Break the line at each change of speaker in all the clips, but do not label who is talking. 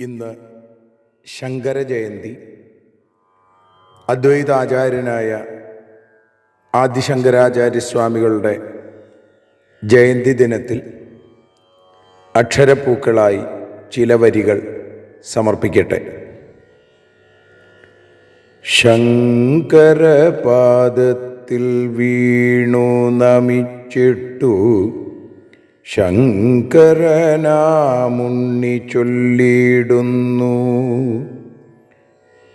ഇന്ന് ശങ്കരജയന്തി. അദ്വൈതാചാര്യനായ ആദിശങ്കരാചാര്യസ്വാമികളുടെ ജയന്തി ദിനത്തിൽ അക്ഷരപ്പൂക്കളായി ചില വരികൾ സമർപ്പിക്കട്ടെ. ശങ്കരപാദത്തിൽ വീണു നമിച്ചിട്ടു ശങ്കരനാമുണ്ണി ചൊല്ലിയിടുന്നു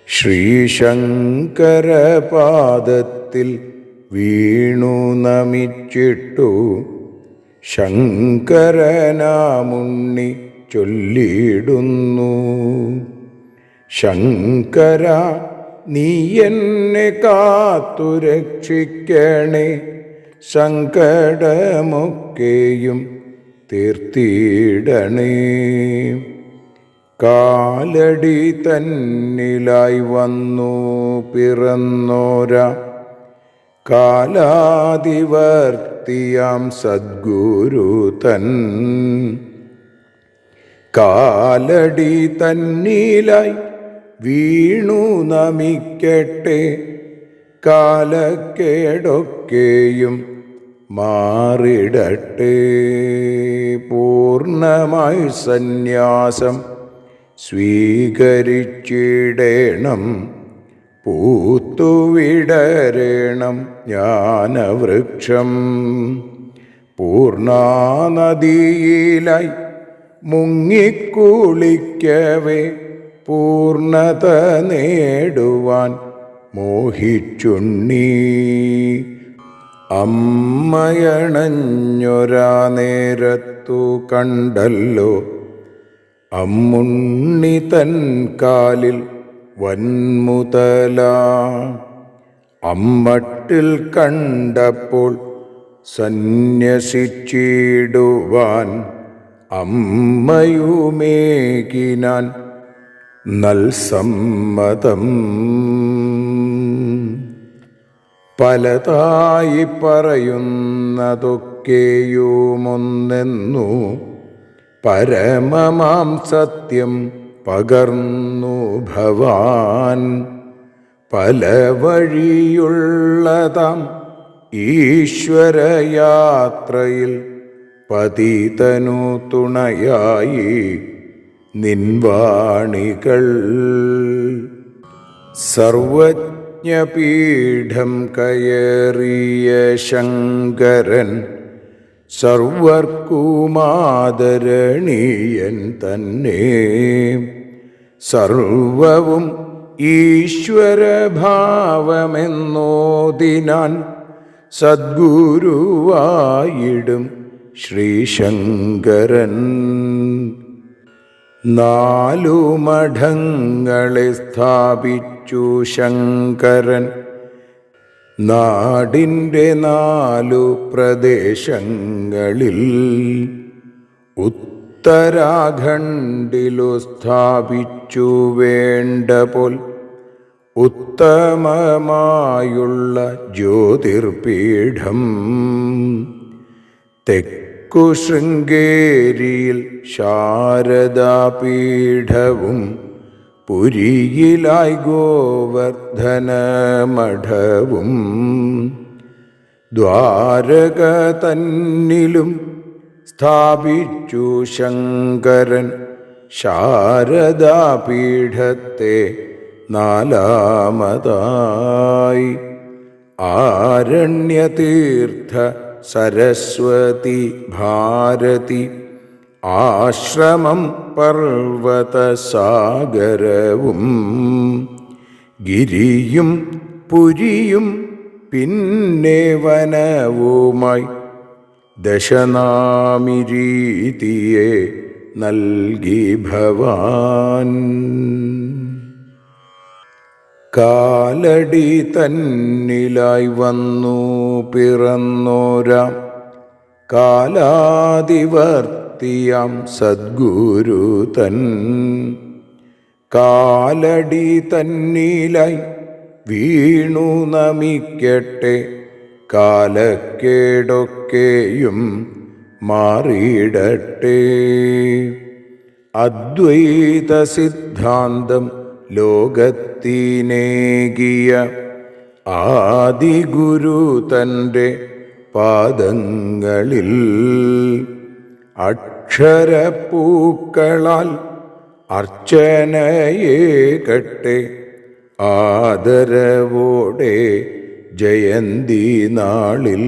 ശ്രീശങ്കരപാദത്തിൽ വീണു നമിച്ചിട്ടു. ശങ്കരനാമുണ്ണി ചൊല്ലിയിടുന്നു ശങ്കര നീ എന്നെ കാത്തുരക്ഷിക്കണേ. സങ്കടമൊക്കെയും തീർത്തിയിടണേ കാലടി തന്നിലായി വന്നു പിറന്നോര. കാലാതിവർത്തിയാം സദ്ഗുരു തൻ. കാലടി തന്നിലായി വീണു നമിക്കട്ടെ. കാലക്കേടൊക്കെയും മാറിടട്ടെ. പൂർണമായി സന്യാസം സ്വീകരിച്ചിടേണം. പൂത്തുവിടരേണം ജ്ഞാനവൃക്ഷം. പൂർണാനദിയിലായി മുങ്ങിക്കുളിക്കവേ പൂർണത നേടുവാൻ മോഹിച്ചുണ്ണീ. അമ്മയണഞ്ഞൊരാ നേരത്തു കണ്ടല്ലോ. അമ്മുണ്ണി തൻ കാലിൽ വൻമുതല. അമ്മട്ടിൽ കണ്ടപ്പോൾ സന്യസിച്ചിടുവാൻ അമ്മയുമേകിനാൻ നൽ സമ്മതം പലതായി പറയുന്നതൊക്കെയുമൊന്നെന്നു പരമമാം സത്യം പകർന്നു ഭവാൻ. പല വഴിയുള്ളതാം ഈശ്വരയാത്രയിൽ പതിതനു തുണയായി നിൻവാണികൾ. സർവജ്ഞപീഠം കയറിയ ശങ്കരൻ സർവർക്കുമാദരണീയൻ തന്നെ. സർവവും ഈശ്വരഭാവമെന്നോതിനാൻ സദ്ഗുരുവായിടും ശ്രീശങ്കരൻ. നാലു മഠങ്ങളെ സ്ഥാപിച്ചു ശങ്കരൻ. നാടിന്റെ നാലു പ്രദേശങ്ങളിൽ ഉത്തരാഖണ്ഡിലു സ്ഥാപിച്ചു വേണ്ട പോൽ ഉത്തമമായുള്ള ജ്യോതിർപീഠം. തെക്കു ശൃംഗേരിയിൽ ശാരദാപീഠവും പുരിയിലായി ഗോവർദ്ധനമഠവും ദ്വാരക തന്നിലും സ്ഥാപിച്ചു ശങ്കരൻ ശാരദാപീഠത്തെ നാലാമതായി. ആരണ്യതീർത്ഥ സരസ്വതി ഭാരതി ആശ്രമം പർവതസാഗരവും ഗിരിയും പുരിയും പിന്നെ വനവുമായി ദശനാമിരീതിയെ നൽകി ഭവാൻ. കാലടി തന്നിലായി വന്നു പിറന്നോരാം കാലാതിവർത്തിയാം സദ്ഗുരു തൻ. കാലടി തന്നിലായി വീണു നമിക്കട്ടെ കാലക്കേടൊക്കെയും മാറിയിടട്ടെ. അദ്വൈത സിദ്ധാന്തം ലോകത്തിനേകിയ ആദിഗുരു തന്റെ പാദങ്ങളിൽ അക്ഷരപ്പൂക്കളാൽ അർച്ചനയേകട്ടെ ആദരവോടെ ജയന്തി നാളിൽ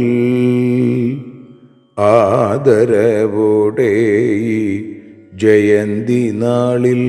ആദരവോടെ ജയന്തി നാളിൽ